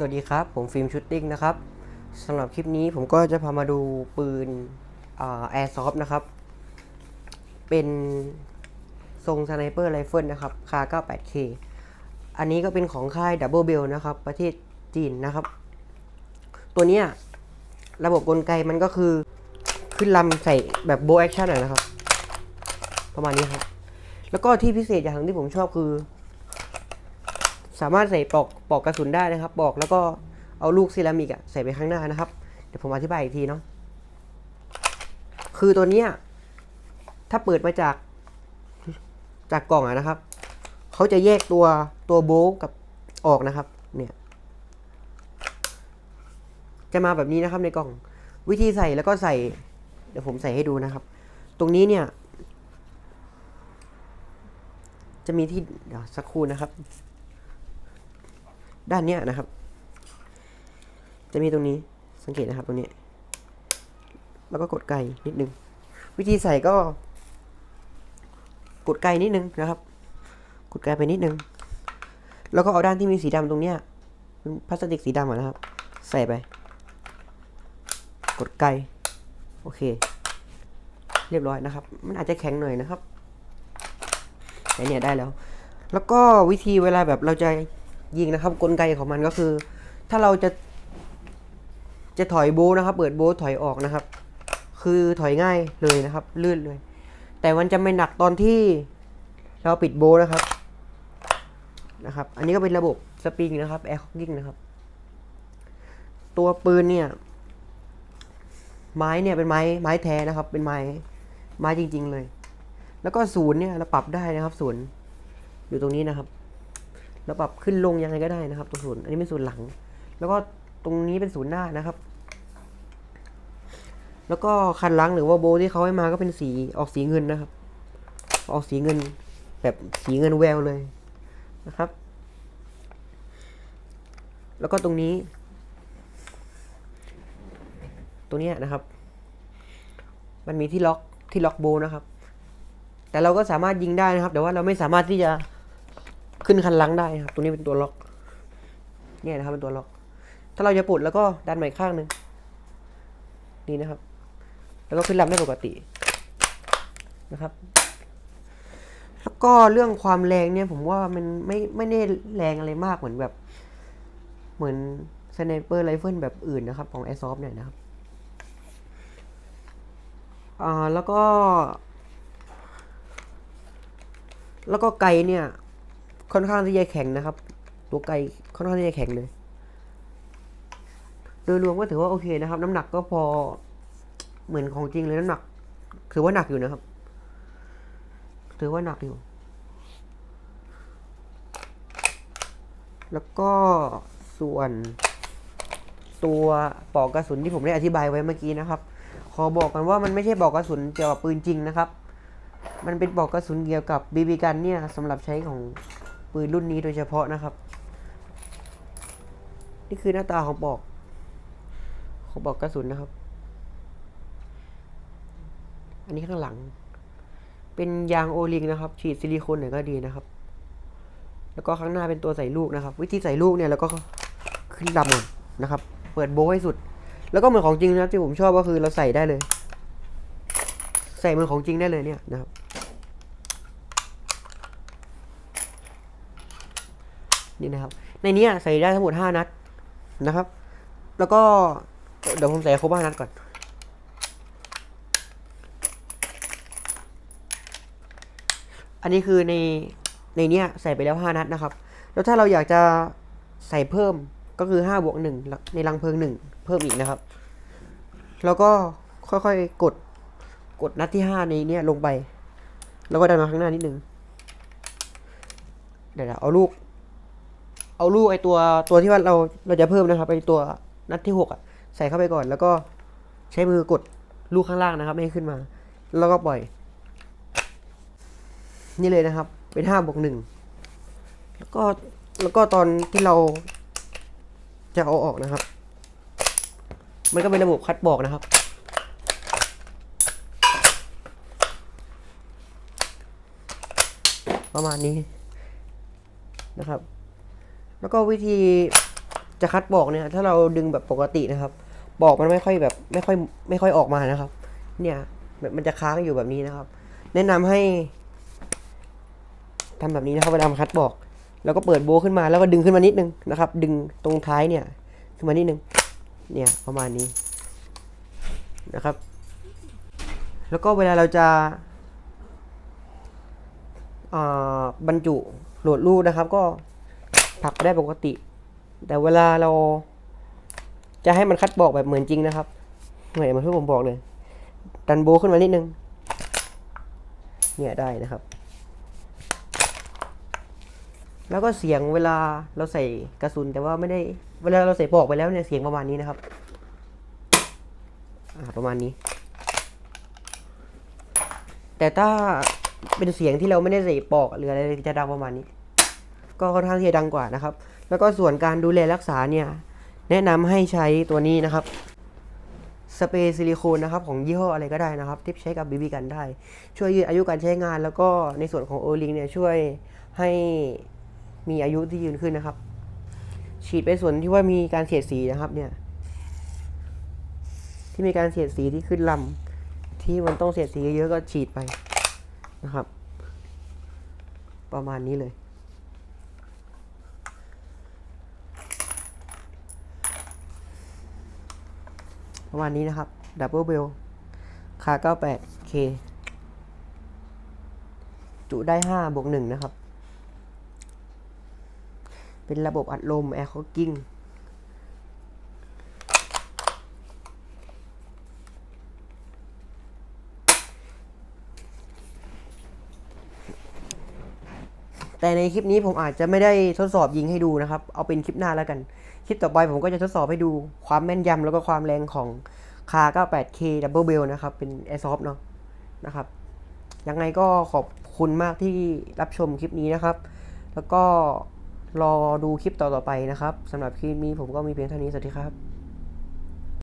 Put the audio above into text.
สวัสดีครับ ผมฟิล์มชุดติ้งนะครับสำหรับคลิปนี้ผมก็จะพามาดูปืนแอร์ซอฟนะครับ เป็นทรงสไนเปอร์ไรเฟิลนะครับคา 98K อันนี้ก็เป็นของค่าย Double Bell นะครับ ประเทศจีนนะครับ ตัวเนี้ยระบบกลไกมันก็คือขึ้นลำใส่แบบโบแอคชั่นนะครับ ประมาณนี้ครับ แล้วก็ที่พิเศษอย่างที่ผมชอบคือ สามารถใส่ปลอกปลอกกระสุนได้นะครับปลอกแล้วก็เอาลูกเซรามิกอะใส่ไปข้างหน้านะครับ เดี๋ยวผมอธิบายอีกทีเนาะคือตัวเนี้ยถ้าเปิดมาจากจากกล่องอะนะครับเขาจะแยกตัวตัวโบลกับออกนะครับเนี่ยจะมาแบบนี้นะครับในกล่องวิธีใส่แล้วก็ใส่ เดี๋ยวผมใส่ให้ดูนะครับ ตรงนี้เนี่ย จะมีที่เดี๋ยวสักครู่นะครับ ด้านเนี้ยนะครับ จะมีตรงนี้สังเกตนะครับตรงนี้ แล้วก็กดไกลนิดนึง วิธีใส่ก็ กดไกลนิดนึงนะครับ กดไกลไปนิดนึง แล้วก็เอาด้านที่มีสีดำตรงเนี้ยเป็นพลาสติกสีดำนะครับ ใส่ไป กดไกลโอเค เรียบร้อยนะครับ มันอาจจะแข็งหน่อยนะครับแต่เนี่ยได้แล้ว แล้วก็วิธีเวลาแบบเราจะ ยิงนะครับ กลไกของมันก็คือ ถ้าเราจะจะถอยโบนะครับ เปิดโบถอยออกนะครับ คือถอยง่ายเลยนะครับ ลื่นเลย แต่มันจะไม่หนักตอนที่เราปิดโบนะครับนะครับ อันนี้ก็เป็นระบบสปริงนะครับแอร์คอกกิ้งนะครับ ตัวปืนเนี่ย ไม้เนี่ยเป็นไม้ไม้แท้นะครับ เป็นไม้ไม้จริง ๆ เลย แล้วก็ศูนย์เนี่ยเราปรับได้นะครับศูนย์อยู่ตรงนี้นะครับ เราปรับขึ้นลงยังไงก็ได้นะครับตรงศูนย์อันนี้เป็นศูนย์หลัง แล้วก็ตรงนี้เป็นศูนย์หน้านะครับ แล้วก็คันหลังหรือว่าโบที่เขาให้มาก็เป็นสีออกสีเงินนะครับ ออกสีเงินแบบสีเงินแววเลยนะครับ แล้วก็ตรงนี้ ตรงเนี้ยนะครับ มันมีที่ล็อกที่ล็อกโบนะครับ แต่เราก็สามารถยิงได้นะครับ แต่ว่าเราไม่สามารถที่จะ ขึ้นคันลังได้ครับ ตรงนี้เป็นตัวล็อก เนี่ยนะครับเป็นตัวล็อก ถ้าเราจะปลดแล้วก็ดันใหม่ข้างหนึ่งนี่นะครับ แล้วก็ขึ้นลำได้ปกตินะครับ แล้วก็เรื่องความแรงเนี่ยผมว่ามันไม่ไม่ได้แรงอะไรมากเหมือนแบบ เหมือนสไนเปอร์ไรเฟิลแบบอื่นนะครับ ของ a i r s o f t เนี่ยนะครับอ่าแล้วก็ แล้วก็ไกลเนี่ย ค่อนข้างที่จะแข็งนะครับ ตัวไกลค่อนข้างที่จะแข็งเลย โดยรวมก็ถือว่าโอเคนะครับ น้ำหนักก็พอเหมือนของจริงเลยน้ำหนัก ถือว่าหนักอยู่นะครับ ถือว่าหนักอยู่ แล้วก็ส่วนตัวปลอกกระสุนที่ผมได้อธิบายไว้เมื่อกี้นะครับ ขอบอกกันว่ามันไม่ใช่ปลอกกระสุนเกี่ยวกับปืนจริงนะครับ มันเป็นปลอกกระสุนเกี่ยวกับบีบีกันเนี่ยสำหรับใช้ของ ปืนรุ่นนี้โดยเฉพาะนะครับ นี่คือหน้าตาของปอก ของปอกกระสุนนะครับ อันนี้ข้างหลัง เป็นยางโอลิงนะครับ ฉีดซิลิโคนหน่อยก็ดีนะครับ แล้วก็ข้างหน้าเป็นตัวใส่ลูกนะครับ วิธีใส่ลูกเนี่ยแล้วก็ขึ้นลำก่อนนะครับ เปิดโบว์ให้สุด แล้วก็เหมือนของจริงนะครับที่ผมชอบก็คือเราใส่ได้เลย ใส่เหมือนของจริงได้เลยเนี่ยนะครับ นี่นะครับ ในนี้ใส่ได้ทั้งหมด 5 นัดนะครับ แล้วก็เดี๋ยวผมใส่ครบ5นัดก่อน อันนี้คือในในเนี้ยใส่ไปแล้ว 5 นัดนะครับ แล้วถ้าเราอยากจะใส่เพิ่มก็คือ5บวก1ในรังเพลิง 1 เพิ่มอีกนะครับ แล้วก็ค่อยๆกดกดนัดที่ 5 ในเนี้ยลงไป แล้วก็ดันมาข้างหน้านิดนึงเดี๋ยวๆเอาลูก เอาลูกไอตัวตัวที่ว่าเราเราจะเพิ่มนะครับไอตัวนัดที่หกอะใส่เข้าไปก่อน แล้วก็ใช้มือกดลูกข้างล่างนะครับไม่ให้ขึ้นมา แล้วก็ปล่อย นี่เลยนะครับ เป็นห้าบวกหนึ่งแล้วก็แล้วก็ตอนที่เราจะเอาออกนะครับ มันก็เป็นระบบคัดบอกนะครับ ประมาณนี้นะครับ แล้วก็วิธีจะคัดบอกเนี่ย ถ้าเราดึงแบบปกตินะครับ บอกมันไม่ค่อยแบบไม่ค่อยไม่ค่อยออกมานะครับ เนี่ยแบบมันจะค้างอยู่แบบนี้นะครับ แนะนำให้ทำแบบนี้นะครับเวลาคัดบอก แล้วก็เปิดโบว์ขึ้นมาแล้วก็ดึงขึ้นมานิดนึงนะครับ ดึงตรงท้ายเนี่ยขึ้นมานิดนึง เนี่ยประมาณนี้นะครับ แล้วก็เวลาเราจะอ่าบรรจุโหลดลูกนะครับ ก็ ผลักไปได้ปกติ แต่เวลาเรา จะให้มันคัดบอกแบบเหมือนจริงนะครับเหมือนเหมือนที่ผมบอกเลย ดันโบขึ้นมานิดนึง เนี่ยได้นะครับ แล้วก็เสียงเวลาเราใส่กระสุนแต่ว่าไม่ได้ เวลาเราใส่ปลอกไปแล้วเนี่ยเสียงประมาณนี้นะครับอ่าประมาณนี้ แต่ถ้าเป็นเสียงที่เราไม่ได้ใส่ปลอกหรืออะไรจะดังประมาณนี้ ก็ค่อนข้างที่จะดังกว่านะครับ แล้วก็ส่วนการดูแลรักษาเนี่ยแนะนำให้ใช้ตัวนี้นะครับสเปรย์ซิลิโคนนะครับของยี่ห้ออะไรก็ได้นะครับ ที่ใช้กับบีบีกันได้ ช่วยยืดอายุการใช้งาน แล้วก็ในส่วนของโอลิงเนี่ยช่วยให้มีอายุที่ยืนขึ้นนะครับ ฉีดไปส่วนที่ว่ามีการเสียดสีนะครับเนี่ยที่มีการเสียดสีที่ขึ้นลำที่มันต้องเสียดสีเยอะก็ฉีดไปนะครับ ประมาณนี้เลย ประมาณนี้นะครับดับเบิลเบลคา 98K จุได้5บวก1นะครับ เป็นระบบอัดลม แอร์คอกกิ้ง แต่ในคลิปนี้ผมอาจจะไม่ได้ทดสอบยิงให้ดูนะครับ เอาเป็นคลิปหน้าแล้วกัน คลิปต่อไปผมก็จะทดสอบให้ดูความแม่นยำแล้วก็ความแรงของคา 98K Double Bell นะครับ เป็น Airsoft เนาะนะครับ ยังไงก็ขอบคุณมากที่รับชมคลิปนี้นะครับ แล้วก็รอดูคลิปต่อๆไปนะครับสำหรับคลิปนี้ผมก็มีเพียงเท่านี้ สวัสดีครับ